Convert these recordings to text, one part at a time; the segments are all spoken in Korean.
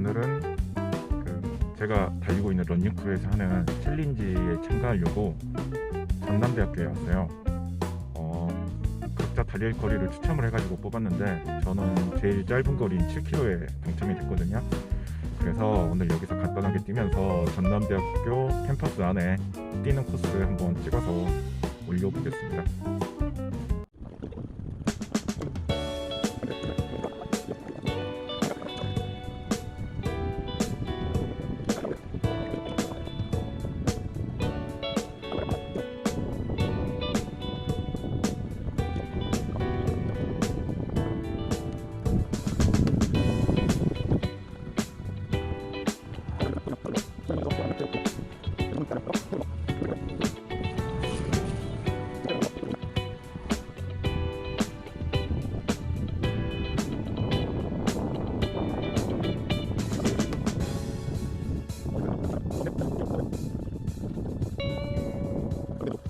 오늘은 그 제가 달리고 있는 런닝크루에서 하는 챌린지에 참가하려고 전남대학교에 왔어요. 어, 각자 달릴 거리를 추첨을 해가지고 뽑았는데 저는 제일 짧은 거리인 7km에 당첨이 됐거든요. 그래서 오늘 여기서 간단하게 뛰면서 전남대학교 캠퍼스 안에 뛰는 코스 한번 찍어서 올려보겠습니다.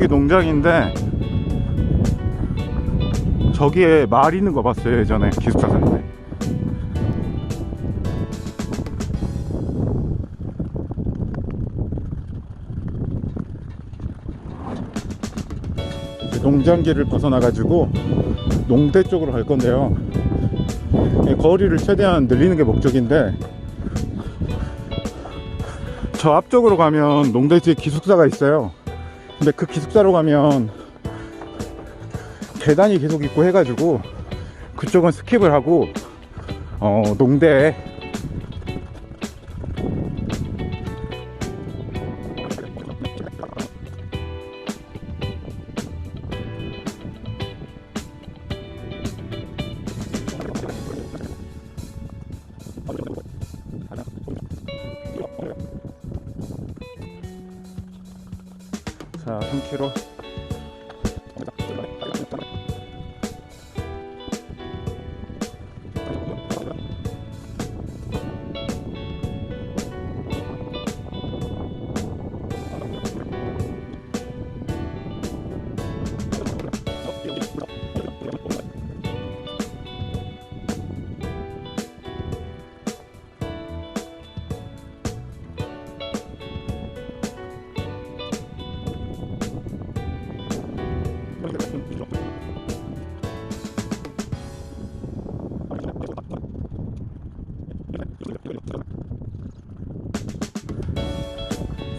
저쪽이 농장인데 저기에 말 있는 거 봤어요 예전에 기숙사 살 때. 이제 농장길을 벗어나가지고 농대 쪽으로 갈 건데요. 예, 거리를 최대한 늘리는 게 목적인데 저 앞쪽으로 가면 농대 뒤에 기숙사가 있어요. 근데 그 기숙사로 가면 계단이 계속 있고 해가지고 그쪽은 스킵을 하고 어 농대 자 3kg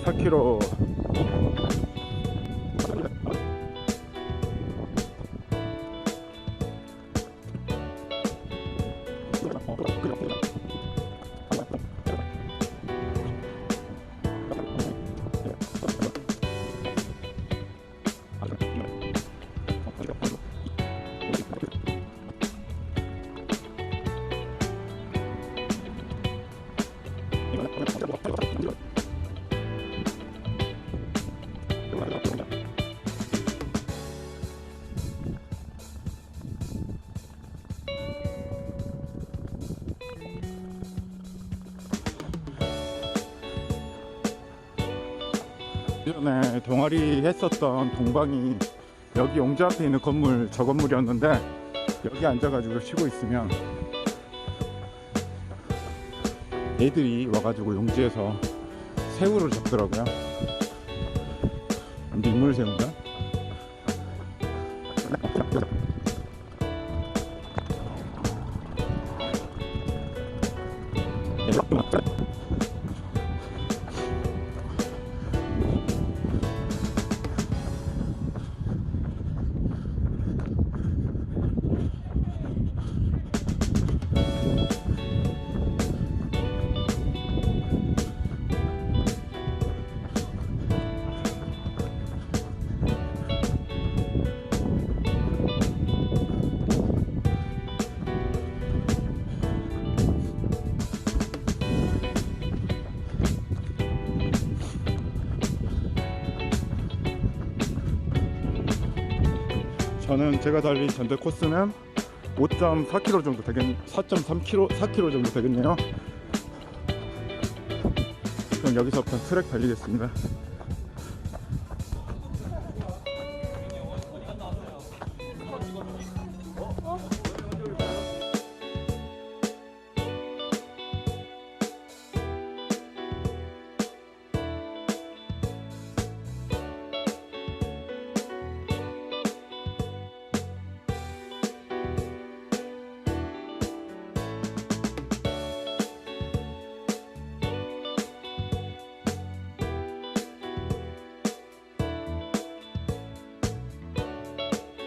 4km 예전에 동아리 했었던 동방이 여기 용자 앞에 있는 건물 저 건물이었는데 여기 앉아가지고 쉬고 있으면 애들이 와가지고 용지에서 새우를 잡더라고요 민물 새우인가? 저는 제가 달린 전대 코스는 5.4km 정도 되겠 4.3km 4km 정도 되겠네요. 그럼 여기서부터 트랙 달리겠습니다.